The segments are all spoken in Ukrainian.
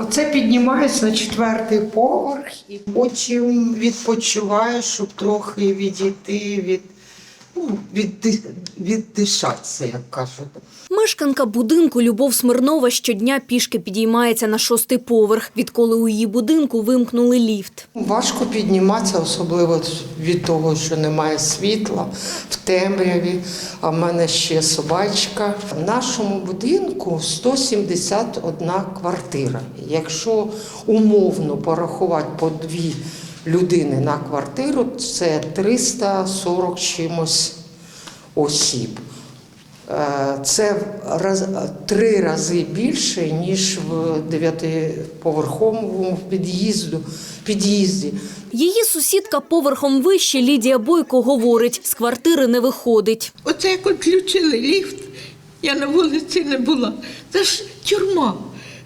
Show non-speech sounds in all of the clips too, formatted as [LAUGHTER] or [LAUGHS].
Оце піднімаюсь на четвертий поверх і потім відпочиваю, щоб трохи відійти від, ну, від, віддишатися, як кажуть. Мешканка будинку Любов Смирнова щодня пішки підіймається на шостий поверх, відколи у її будинку вимкнули ліфт. Важко підніматися, особливо від того, що немає світла в темряві. А в мене ще собачка. В нашому будинку 171 квартира. Якщо умовно порахувати по дві людини на квартиру, це 340 чимось осіб. Е, Це раз, три рази більше, ніж в дев'ятиповерховому під'їзду, під'їзді. Її сусідка поверхом вище Лідія Бойко говорить, з квартири не виходить. Оце як відключили ліфт, я на вулиці не була. Це ж тюрма.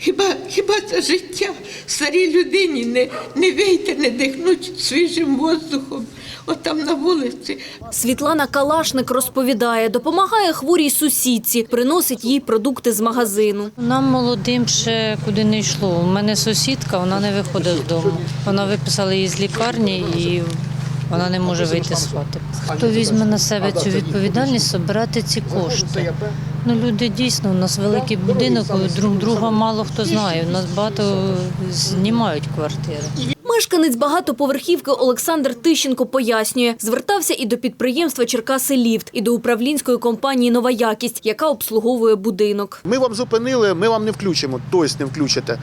Хіба, хіба це життя? Старій людині не, не вийти, не дихнути свіжим воздухом. От там на вулиці. Світлана Калашник розповідає, допомагає хворій сусідці, приносить їй продукти з магазину. Нам молодим ще куди не йшло. У мене сусідка, вона не виходить з дому. Вона виписала її з лікарні і вона не може вийти з хати. Хто візьме на себе цю відповідальність, збирати ці кошти? Ну, люди дійсно, у нас великий будинок, друг друга мало хто знає. У нас багато знімають квартири. Мешканець багатоповерхівки Олександр Тищенко пояснює, звертався і до підприємства Черкаси Ліфт, і до управлінської компанії Нова якість, яка обслуговує будинок. Ми вам зупинили, ми вам не включимо, тобто не включите.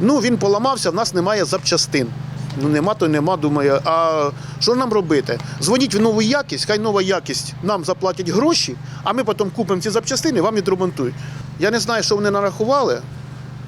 Ну, він поламався, в нас немає запчастин. Ну нема, то нема. Думаю, а що нам робити? Дзвоніть в нову якість, хай нова якість нам заплатять гроші, а ми потім купимо ці запчастини, вам відремонтують. Я не знаю, що вони нарахували,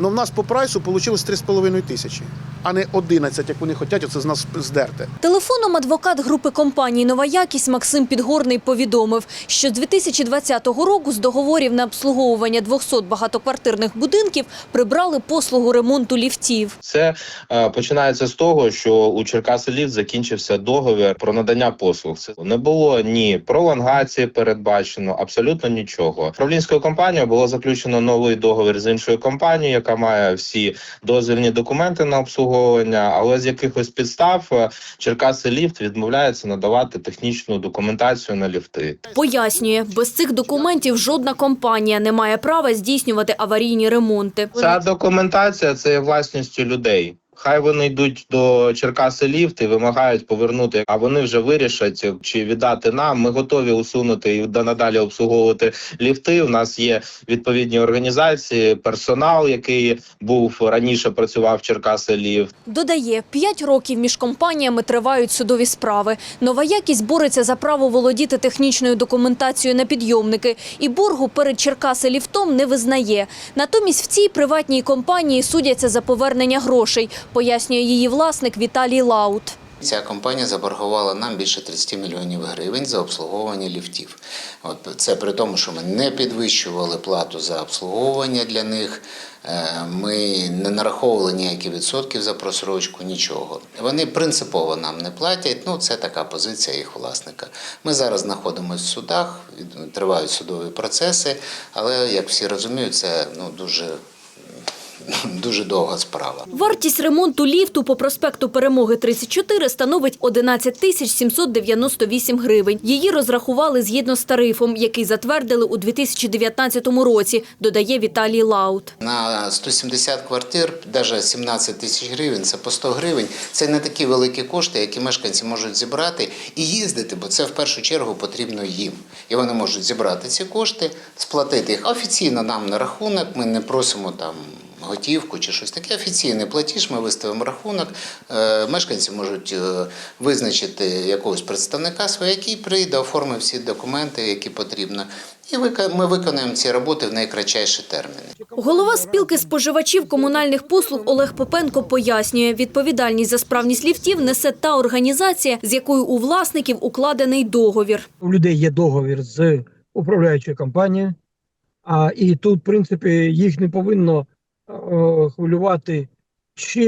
але в нас по прайсу вийшло 3,5 тисячі, а не 11, як вони хочуть, оце з нас здерти. Телефоном адвокат групи компанії Нова якість Максим Підгорний повідомив, що з 2020 року з договорів на обслуговування 200 багатоквартирних будинків прибрали послугу ремонту ліфтів. Це е, починається з того, що у Черкаси Ліфт закінчився договір про надання послуг. Це не було ні пролонгації передбачено, абсолютно нічого. Управлінською компанією було заключено новий договір з іншою компанією, яка має всі дозвільні документи на обслуговування, але з якихось підстав е, Черкаси Ліфт відмовляється надавати технічну документацію на ліфти. Пояснює, без цих документів жодна компанія не має права здійснювати аварійні ремонти. Ця документація це є власністю людей. Хай вони йдуть до Черкаси ліфт і вимагають повернути, а вони вже вирішать чи віддати нам. Ми готові усунути і надалі обслуговувати ліфти. У нас є відповідні організації, персонал, який був раніше працював в Черкаси ліфт. Додає, п'ять років між компаніями тривають судові справи. Нова якість бореться за право володіти технічною документацією на підйомники і боргу перед Черкаси ліфтом не визнає. Натомість в цій приватній компанії судяться за повернення грошей, пояснює її власник Віталій Лаут. Ця компанія заборгувала нам більше 30 мільйонів гривень за обслуговування ліфтів. От це при тому, що ми не підвищували плату за обслуговування для них. е, Ми не нараховували ніякі відсотків за просрочку, нічого. Вони принципово нам не платять. Ну це така позиція їх власника. Ми зараз знаходимося в судах, тривають судові процеси, але як всі розуміють, це ну дуже, [LAUGHS] дуже довга справа. Вартість ремонту ліфту по проспекту Перемоги 34 становить 11 тисяч 798 гривень. Її розрахували згідно з тарифом, який затвердили у 2019 році, додає Віталій Лаут. На 170 квартир, навіть 17 тисяч гривень, це по 100 гривень. Це не такі великі кошти, які мешканці можуть зібрати і їздити, бо це в першу чергу потрібно їм. І вони можуть зібрати ці кошти, сплатити їх офіційно нам на рахунок. Ми не просимо там. Готівку чи щось таке офіційний платіж, ми виставимо рахунок. Е, Мешканці можуть е, визначити якогось представника свого, який прийде, оформить всі документи, які потрібно. І ми виконаємо ці роботи в найкратчайші терміни. Голова спілки споживачів комунальних послуг Олег Попенко пояснює, відповідальність за справність ліфтів несе та організація, з якою у власників укладений договір. у людей є договір з управляючою компанією, а і тут, в принципі, їх не повинно хвилювати, чи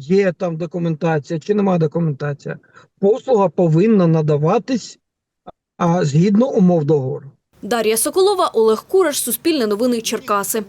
є там документація, чи немає документація. Послуга повинна надаватись а, згідно умов договору. Дар'я Соколова, Олег Кураш, Суспільне новини Черкаси.